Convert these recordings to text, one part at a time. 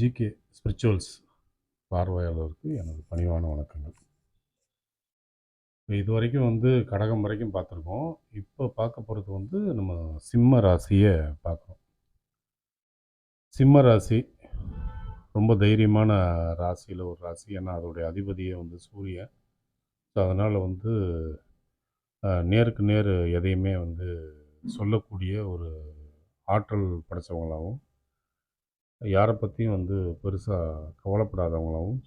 GK spirituals பார்வையாளருக்கு எனது பணிவான வணக்கங்கள். இப்போ இது வரைக்கும் வந்து கடகம் வரைக்கும் பார்த்துருக்கோம். இப்போ பார்க்க போகிறது வந்து நம்ம சிம்ம ராசியை பார்க்குறோம். சிம்ம ராசி ரொம்ப தைரியமான ராசியில் ஒரு ராசி. ஏன்னா அதோடைய அதிபதியே வந்து சூரியன். ஸோ அதனால் வந்து நேருக்கு நேர் எதையுமே வந்து சொல்லக்கூடிய ஒரு ஆற்றல் படைச்சவங்களாகவும் யாரை பற்றியும் வந்து பெருசாக கவலைப்படாதவங்களாகவும்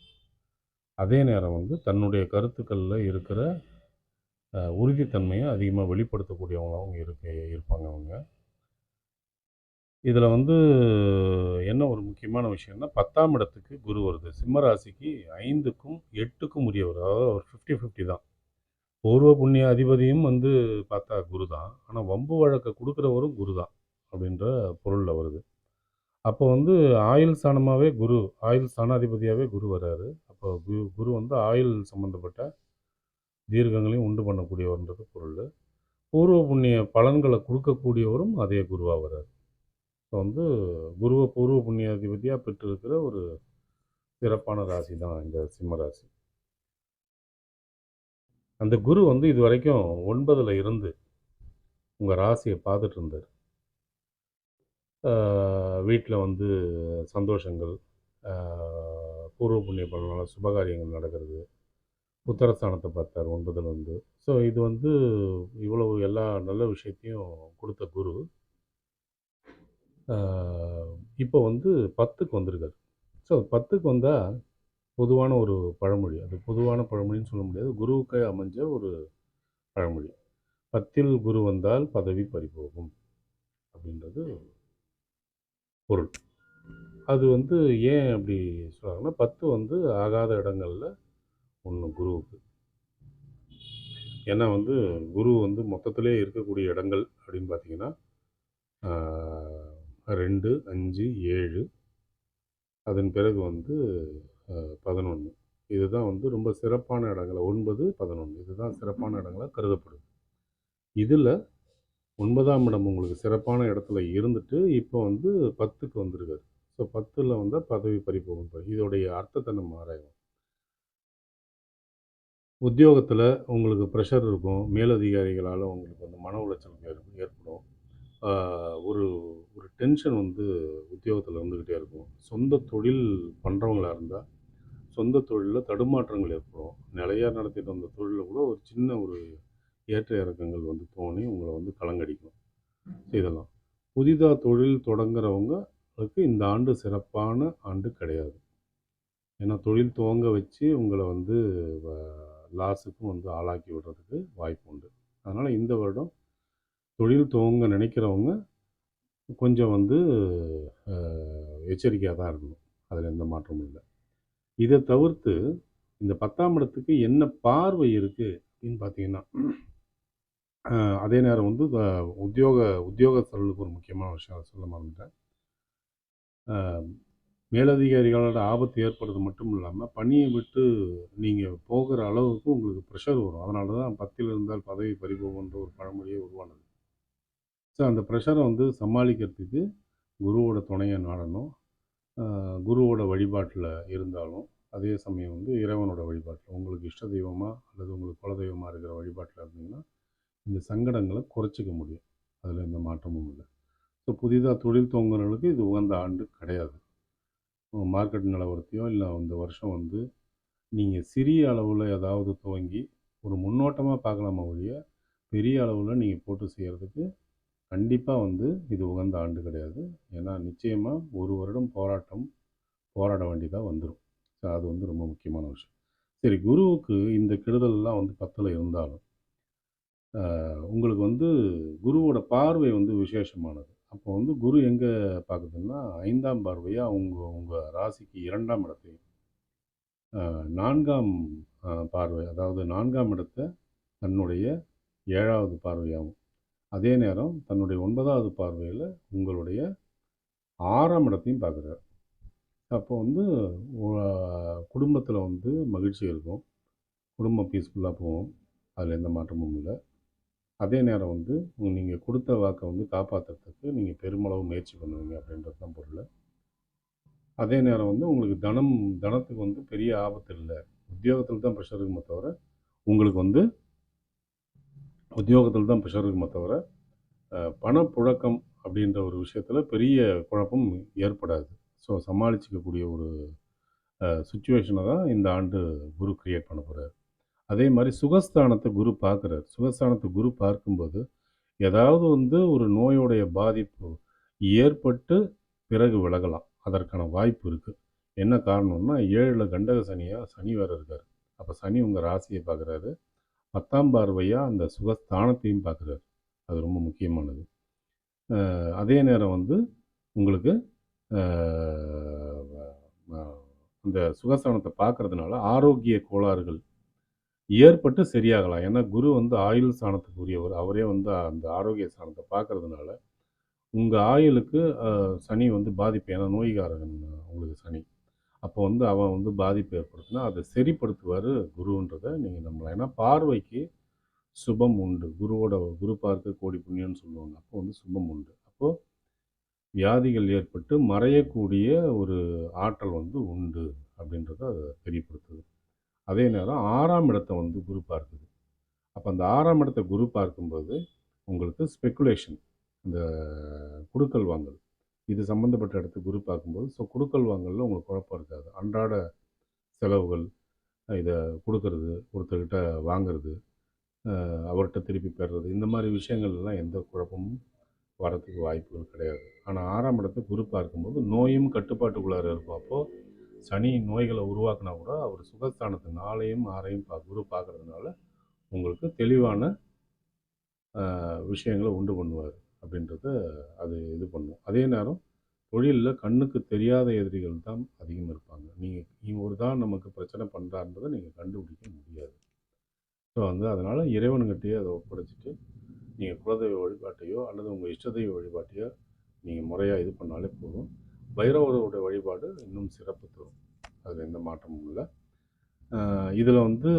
அதே நேரம் வந்து தன்னுடைய கருத்துக்களில் இருக்கிற உறுதித்தன்மையை அதிகமாக வெளிப்படுத்தக்கூடியவங்களாகவும் இருக்க இருப்பாங்க அவங்க. இதில் வந்து என்ன ஒரு முக்கியமான விஷயம்னா பத்தாம் இடத்துக்கு குரு வருது. சிம்ம ராசிக்கு ஐந்துக்கும் எட்டுக்கும் உரியவர். அதாவது ஒரு ஃபிஃப்டி ஃபிஃப்டி தான். பூர்வ புண்ணிய அதிபதியும் வந்து பார்த்தா குரு தான். ஆனால் வம்பு வழக்கை கொடுக்குறவரும் குரு தான் அப்படின்ற பொருளில் வருது. அப்போ வந்து ஆயுள் ஸ்தானமாகவே குரு ஆயுள் ஸ்தானாதிபதியாகவே குரு வராரு. அப்போ குரு குரு வந்து ஆயுள் சம்மந்தப்பட்ட தீர்க்கங்களையும் உண்டு பண்ணக்கூடியவர்ன்றது பொருள். பூர்வ புண்ணிய பலன்களை கொடுக்கக்கூடியவரும் அதே குருவாக வர்றார் ஸோ வந்து குருவை பூர்வ புண்ணியாதிபதியாக பெற்றிருக்கிற ஒரு சிறப்பான ராசி தான் இந்த சிம்ம ராசி. அந்த குரு வந்து இது வரைக்கும் ஒன்பதில் இருந்து உங்கள் ராசியை பார்த்துட்டு இருந்தார். வீட்டில் வந்து சந்தோஷங்கள் பூர்வ புண்ணிய பலனால் சுபகாரியங்கள் நடக்கிறது. உத்தரஸ்தானத்தை பார்த்தார் ஒன்பதில் வந்து ஸோ இது வந்து இவ்வளவு எல்லா நல்ல விஷயத்தையும் கொடுத்த குரு. இப்போ வந்து பத்துக்கு வந்திருக்காரு. ஸோ பத்துக்கு வந்தால் பொதுவான ஒரு பழமொழி. அது பொதுவான பழமொழின்னு சொல்ல முடியாது. குருவுக்கு அமைஞ்ச ஒரு பழமொழி. பத்தில் குரு வந்தால் பதவி பறிபோகும். அப்படின்றது பொருள். அது வந்து ஏன் அப்படி சொல்கிறாங்கன்னா பத்து வந்து ஆகாத இடங்களில் ஒன்று குருவுக்கு. ஏன்னா வந்து குரு வந்து மொத்தத்திலே இருக்கக்கூடிய இடங்கள் அப்படின்னு பார்த்தீங்கன்னா ரெண்டு அஞ்சு ஏழு அதன் பிறகு வந்து பதினொன்று இதுதான் வந்து ரொம்ப சிறப்பான இடங்கள். ஒன்பது பதினொன்று இதுதான் சிறப்பான இடங்களாக கருதப்படுது. இதில் ஒன்பதாம் இடம் உங்களுக்கு சிறப்பான இடத்துல இருந்துட்டு இப்போ வந்து பத்துக்கு வந்திருக்காரு. ஸோ பத்தில் வந்தால் பதவி பறிப்போகும் இதோடைய அர்த்தத்தை நம்ம ஆராயணும் உத்தியோகத்தில் உங்களுக்கு ப்ரெஷர் இருக்கும். மேலதிகாரிகளால் உங்களுக்கு வந்து மன உளைச்சல் ஏற்படும். ஒரு ஒரு டென்ஷன் வந்து உத்தியோகத்தில் இருந்துக்கிட்டே இருக்கும். சொந்த தொழில் பண்ணுறவங்களா இருந்தால் சொந்த தொழிலில் தடுமாற்றங்கள் ஏற்படும். நிலையாக நடத்திட்டு வந்த தொழிலில் கூட ஒரு சின்ன ஒரு ஏற்ற இறக்கங்கள் வந்து தோணி உங்களை வந்து கலங்கடிக்கும். இதெல்லாம் புதிதாக தொழில் தொடங்குறவங்களுக்கு இந்த ஆண்டு சிறப்பான ஆண்டு கிடையாது. ஏன்னா தொழில் துவங்க வச்சு உங்களை வந்து லாஸுக்கும் வந்து ஆளாக்கி விடுறதுக்கு வாய்ப்பு உண்டு. அதனால் இந்த வருடம் தொழில் துவங்க நினைக்கிறவங்க கொஞ்சம் வந்து எச்சரிக்கையாக தான் இருக்கணும். அதில் எந்த மாற்றமும் இல்லை. இதை தவிர்த்து இந்த பத்தாம் இடத்துக்கு என்ன பார்வை இருக்குது அப்படின்னு பார்த்தீங்கன்னா அதே நேரம் வந்து உத்தியோக உத்தியோக உத்தியோகஸ்தர்களுக்கு ஒரு முக்கியமான விஷயம் அதை சொல்ல மறந்துட்டேன். மேலதிகாரிகளோட ஆபத்து ஏற்படுறது மட்டும் இல்லாமல் பணியை விட்டு நீங்கள் போகிற அளவுக்கு உங்களுக்கு ப்ரெஷர் வரும். அதனால தான் பத்தில் இருந்தால் பதவி பறிபோகுன்ற ஒரு பழமொழியே உருவானது. ஸோ அந்த ப்ரெஷரை வந்து சமாளிக்கிறதுக்கு குருவோட துணையை நாடணும். குருவோட வழிபாட்டில் இருந்தாலும் அதே சமயம் வந்து இறைவனோட வழிபாட்டில் உங்களுக்கு இஷ்ட தெய்வமாக அல்லது உங்களுக்கு குலதெய்வமாக இருக்கிற வழிபாட்டில் இருந்தீங்கன்னா இந்த சங்கடங்களை குறைச்சிக்க முடியும். அதில் எந்த மாற்றமும் இல்லை. ஸோ புதிதாக தொழில் துவங்குறவங்களுக்கு இது உகந்த ஆண்டு கிடையாது. மார்க்கெட் நிலவரத்தையோ இல்லை இந்த வருஷம் வந்து நீங்கள் சிறிய அளவில் ஏதாவது துவங்கி ஒரு முன்னோட்டமாக பார்க்கலாமா ஒழிய பெரிய அளவில் நீங்கள் போட்டு செய்கிறதுக்கு கண்டிப்பாக வந்து இது உகந்த ஆண்டு கிடையாது. ஏன்னா நிச்சயமாக ஒரு வருடம் போராட்டம் போராட வேண்டியதாக வந்துடும் ஸோ அது வந்து ரொம்ப முக்கியமான விஷயம். சரி குருவுக்கு இந்த கெடுதல்லாம் வந்து பத்தில் இருந்தாலும் உங்களுக்கு வந்து குருவோட பார்வை வந்து விசேஷமானது. அப்போ வந்து குரு எங்கே பார்க்குதுன்னா ஐந்தாம் பார்வையாக உங்கள் உங்கள் ராசிக்கு இரண்டாம் இடத்தையும் நான்காம் பார்வை அதாவது நான்காம் இடத்தை தன்னுடைய ஏழாவது பார்வையாகும் அதே நேரம் தன்னுடைய ஒன்பதாவது பார்வையில் உங்களுடைய ஆறாம் இடத்தையும் பார்க்குறாரு. அப்போ வந்து குடும்பத்தில் வந்து மகிழ்ச்சி இருக்கும். குடும்பம் பீஸ்ஃபுல்லாக போகும். அதில் எந்த மாற்றமும் இல்லை. அதே நேரம் வந்து நீங்கள் கொடுத்த வாக்கை வந்து காப்பாற்றுறதுக்கு நீங்கள் பெருமளவு முயற்சி பண்ணுவீங்க அப்படின்றது தான் பொருள். அதே நேரம் வந்து உங்களுக்கு தனம் தனத்துக்கு வந்து பெரிய ஆபத்து இல்லை. உத்தியோகத்தில் தான் ப்ரெஷர் இருக்குமே தவிர உங்களுக்கு வந்து உத்தியோகத்தில் தான் ப்ரெஷர் இருக்குமே தவிர பணப்புழக்கம் அப்படின்ற ஒரு விஷயத்தில் பெரிய குழப்பம் ஏற்படாது. ஸோ சமாளிச்சிக்கக்கூடிய ஒரு சுச்சுவேஷனை தான் இந்த ஆண்டு குரு க்ரியேட் பண்ண போகிறார் அதே மாதிரி சுகஸ்தானத்தை குரு பார்க்குறாரு. சுகஸ்தானத்தை குரு பார்க்கும்போது ஏதாவது வந்து ஒரு நோயோடைய பாதிப்பு ஏற்பட்டு பிறகு விலகலாம். அதற்கான வாய்ப்பு இருக்குது என்ன காரணம்னா ஏழில் கண்டக சனியாக சனி வேறு இருக்கார். அப்போ சனி உங்கள் ராசியை பார்க்குறாரு. பத்தாம் பார்வையாக அந்த சுகஸ்தானத்தையும் பார்க்குறாரு. அது ரொம்ப முக்கியமானது. அதே நேரம் வந்து உங்களுக்கு அந்த சுகஸ்தானத்தை பார்க்கறதுனால ஆரோக்கிய கோளாறுகள் ஏற்பட்டு சரியாகலாம். ஏன்னா குரு வந்து ஆயுள் சாணத்துக்கு உரியவர். அவரே வந்து அந்த ஆரோக்கிய ஸ்தானத்தை பார்க்கறதுனால உங்கள் ஆயுளுக்கு சனி வந்து பாதிப்பு. ஏன்னா நோய்காரன் உங்களுக்கு சனி. அப்போ வந்து அவன் வந்து பாதிப்பு ஏற்படுத்தினா அதை சரிப்படுத்துவார் குருன்றதை நீங்கள் நம்பலாம். ஏன்னா பார்வைக்கு சுபம் உண்டு. குருவோட குரு பார்க்க கோடி புண்ணியம்னு சொல்லுவாங்க. அப்போ வந்து சுபம் உண்டு. அப்போது வியாதிகள் ஏற்பட்டு மறையக்கூடிய ஒரு ஆற்றல் வந்து உண்டு அப்படின்றத அதை தெரியப்படுத்துது. அதே நேரம் ஆறாம் இடத்தை வந்து குரு பார்க்குது. அப்போ அந்த ஆறாம் இடத்தை குரு பார்க்கும்போது உங்களுக்கு ஸ்பெக்குலேஷன் இந்த குடுக்கல் வாங்கல் இது சம்மந்தப்பட்ட இடத்த குரு பார்க்கும்போது ஸோ குடுக்கல் வாங்கலில் உங்களுக்கு குழப்பம் இருக்காது. அன்றாட செலவுகள் இதை கொடுக்கறது ஒருத்தர்கிட்ட வாங்குறது அவர்கிட்ட திருப்பி பெறுறது இந்த மாதிரி விஷயங்கள்லாம் எந்த குழப்பமும் வரத்துக்கு வாய்ப்புகள் கிடையாது. ஆனால் ஆறாம் இடத்தை குரு பார்க்கும்போது நோயும் கட்டுப்பாட்டுக்குள்ளார இருக்கும். அப்போது சனி நோய்களை உருவாக்குனா கூட அவர் சுகஸ்தானத்து நாளையும் ஆறையும் பா குரு பார்க்கறதுனால உங்களுக்கு தெளிவான விஷயங்களை உண்டு பண்ணுவார் அப்படின்றத அது இது பண்ணும். அதே நேரம் தொழிலில் கண்ணுக்கு தெரியாத எதிரிகள் தான் அதிகம் இருப்பாங்க. நீங்கள் இவர் தான் நமக்கு பிரச்சனை பண்ணுறான்றதை நீங்கள் கண்டுபிடிக்க முடியாது. ஸோ வந்து அதனால் இறைவனுக்கிட்டேயே அதை ஒப்படைச்சிட்டு நீங்கள் குலதெய்வ வழிபாட்டையோ அல்லது உங்கள் இஷ்டதெய்வ வழிபாட்டையோ நீங்கள் முறையாக இது பண்ணாலே போதும். பைரவரோட வழிபாடு இன்னும் சிறப்பு தரும். அதில் எந்த மாற்றமும் இல்லை. இதில் வந்து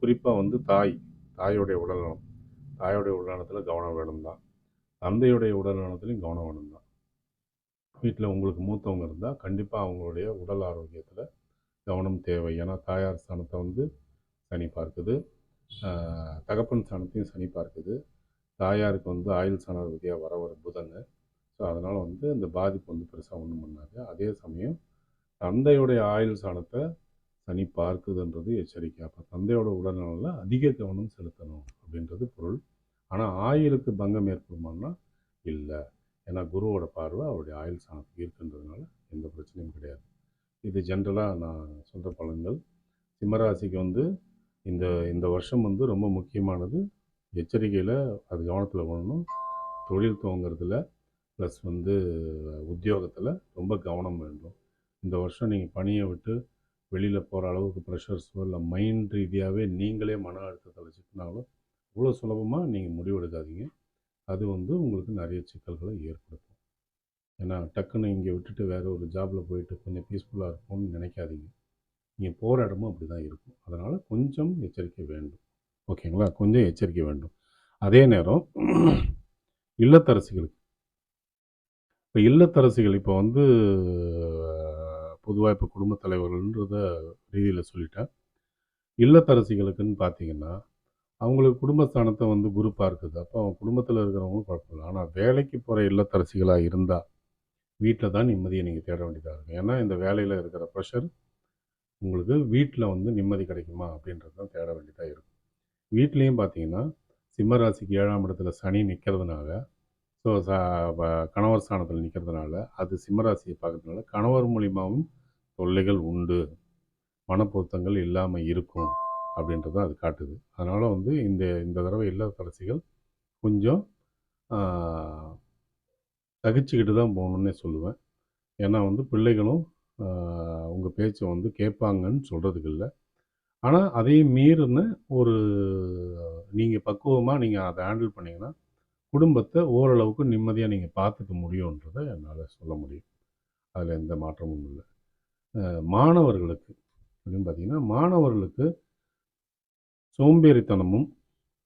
குறிப்பாக வந்து தாய் தாயோடைய உடல்நலம். தாயோடைய உடல்நலத்தில் கவனம் வேணும் தான். தந்தையுடைய உடல்நலத்துலையும் கவனம் வேணும் தான். வீட்டில் உங்களுக்கு மூத்தவங்க இருந்தால் கண்டிப்பாக அவங்களுடைய உடல் ஆரோக்கியத்தில் கவனம் தேவை. ஏன்னா தாயார் ஸ்தானத்தை வந்து சனி பார்க்குது. தகப்பன் ஸ்தானத்தையும் சனி பார்க்குது. தாயாருக்கு வந்து ஆயுள் ஸ்தானாதிபதியாக வர வர புதன். ஸோ அதனால் வந்து இந்த பாதிப்பு வந்து பெருசாக ஒன்றும் பண்ணாது. அதே சமயம் தந்தையுடைய ஆயுள் சாணத்தை சனி பார்க்குதுன்றது எச்சரிக்கை. அப்போ தந்தையோட உடல்நலில் அதிக கவனம் செலுத்தணும் அப்படின்றது பொருள். ஆனால் ஆயுளுக்கு பங்கம் ஏற்படுமானா இல்லை. ஏன்னா குருவோட பார்வை அவருடைய ஆயுள் சாணத்துக்கு இருக்குன்றதுனால எந்த பிரச்சனையும் கிடையாது. இது ஜென்ரலாக நான் சொல்கிற பலன்கள். சிம்மராசிக்கு வந்து இந்த இந்த வருஷம் வந்து ரொம்ப முக்கியமானது. எச்சரிக்கையில் அது கவனத்தில் பண்ணணும். தொழில் துவங்குறதுல ப்ளஸ் வந்து உத்தியோகத்தில் ரொம்ப கவனம் வேண்டும். இந்த வருஷம் நீங்கள் பணியை விட்டு வெளியில் போகிற அளவுக்கு ப்ரெஷர்ஸோ இல்லை மைண்ட் ரீதியாகவே நீங்களே மன அழுத்தத்தை வச்சுக்கினாலும் இவ்வளோ சுலபமாக நீங்கள் முடிவெடுக்காதீங்க. அது வந்து உங்களுக்கு நிறைய சிக்கல்களை ஏற்படுத்தும். ஏன்னா டக்குன்னு இங்கே விட்டுட்டு வேறு ஒரு ஜாபில் போயிட்டு கொஞ்சம் பீஸ்ஃபுல்லாக இருக்கும்னு நினைக்காதீங்க. நீங்கள் போகிற இடமும் அப்படி தான் இருக்கும். அதனால் கொஞ்சம் எச்சரிக்கை வேண்டும். ஓகேங்களா? கொஞ்சம் எச்சரிக்கை வேண்டும். அதே நேரம் இல்லத்தரசிகளுக்கு இப்போ இல்லத்தரசிகள் இப்போ வந்து பொதுவாக இப்போ குடும்பத் தலைவர்கள்ன்றத ரீதியில் சொல்லிட்டேன் இல்லத்தரசிகளுக்குன்னு பார்த்தீங்கன்னா அவங்களுக்கு குடும்பஸ்தானத்தை வந்து குரூப்பாக இருக்குது அப்போ அவங்க குடும்பத்தில் இருக்கிறவங்களும் குழப்பம் இல்லை. ஆனால் வேலைக்கு போகிற இல்லத்தரசிகளாக இருந்தால் வீட்டில் தான் நிம்மதியை நீங்கள் தேட வேண்டியதாக இருக்கும். ஏன்னா இந்த வேலையில் இருக்கிற ப்ரெஷர் உங்களுக்கு வீட்டில் வந்து நிம்மதி கிடைக்குமா அப்படின்றது தான் தேட வேண்டியதாக இருக்கும். வீட்லேயும் பார்த்தீங்கன்னா சிம்மராசிக்கு ஏழாம் இடத்துல சனி நிற்கிறதுனால ஸோ கணவர் ஸ்தானத்தில் நிற்கிறதுனால அது சிம்மராசியை பார்க்கறதுனால கணவர் மூலியமாகவும் தொல்லைகள் உண்டு. மனப்பொருத்தங்கள் இல்லாமல் இருக்கும் அப்படின்றத அது காட்டுது. அதனால் வந்து இந்த இந்த தடவை இல்லத்தரசிகள் கொஞ்சம் தகிச்சுக்கிட்டு தான் போகணுன்னே சொல்லுவேன். ஏன்னா வந்து பிள்ளைகளும் உங்கள் பேச்சை வந்து கேட்பாங்கன்னு சொல்கிறதுக்கு இல்லை. ஆனால் அதையும் மீறின ஒரு நீங்கள் பக்குவமாக நீங்கள் அதை ஹேண்டில் பண்ணீங்கன்னா குடும்பத்தை ஓரளவுக்கு நிம்மதியாக நீங்கள் பார்த்துக்க முடியுன்றதை என்னால் சொல்ல முடியும். அதில் எந்த மாற்றமும் இல்லை. மாணவர்களுக்கு அப்படின்னு பார்த்தீங்கன்னா மாணவர்களுக்கு சோம்பேறித்தனமும்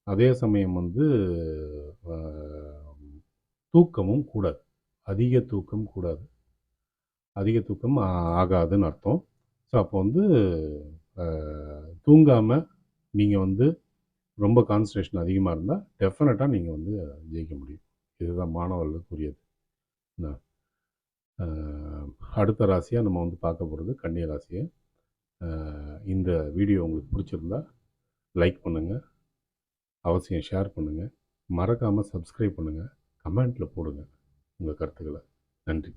அதே சமயம் வந்து தூக்கமும் கூடாது. அதிக தூக்கம் கூடாது. அதிக தூக்கம் ஆகாதுன்னு அர்த்தம். ஸோ அப்போ வந்து தூங்காமல் நீங்கள் வந்து ரொம்ப கான்சன்ட்ரேஷன் அதிகமாக இருந்தால் டெஃபினட்டாக நீங்கள் வந்து ஜெயிக்க முடியும். இதுதான் மாணவர்களுக்குரியது. என்ன அடுத்த ராசியாக நம்ம வந்து பார்க்க போகிறது கன்னிய ராசியை. இந்த வீடியோ உங்களுக்கு பிடிச்சிருந்தா லைக் பண்ணுங்கள் அவசியம் ஷேர் பண்ணுங்கள் மறக்காமல் சப்ஸ்கிரைப் பண்ணுங்கள் கமெண்ட்டில் போடுங்க உங்கள் கருத்துக்களை. நன்றி.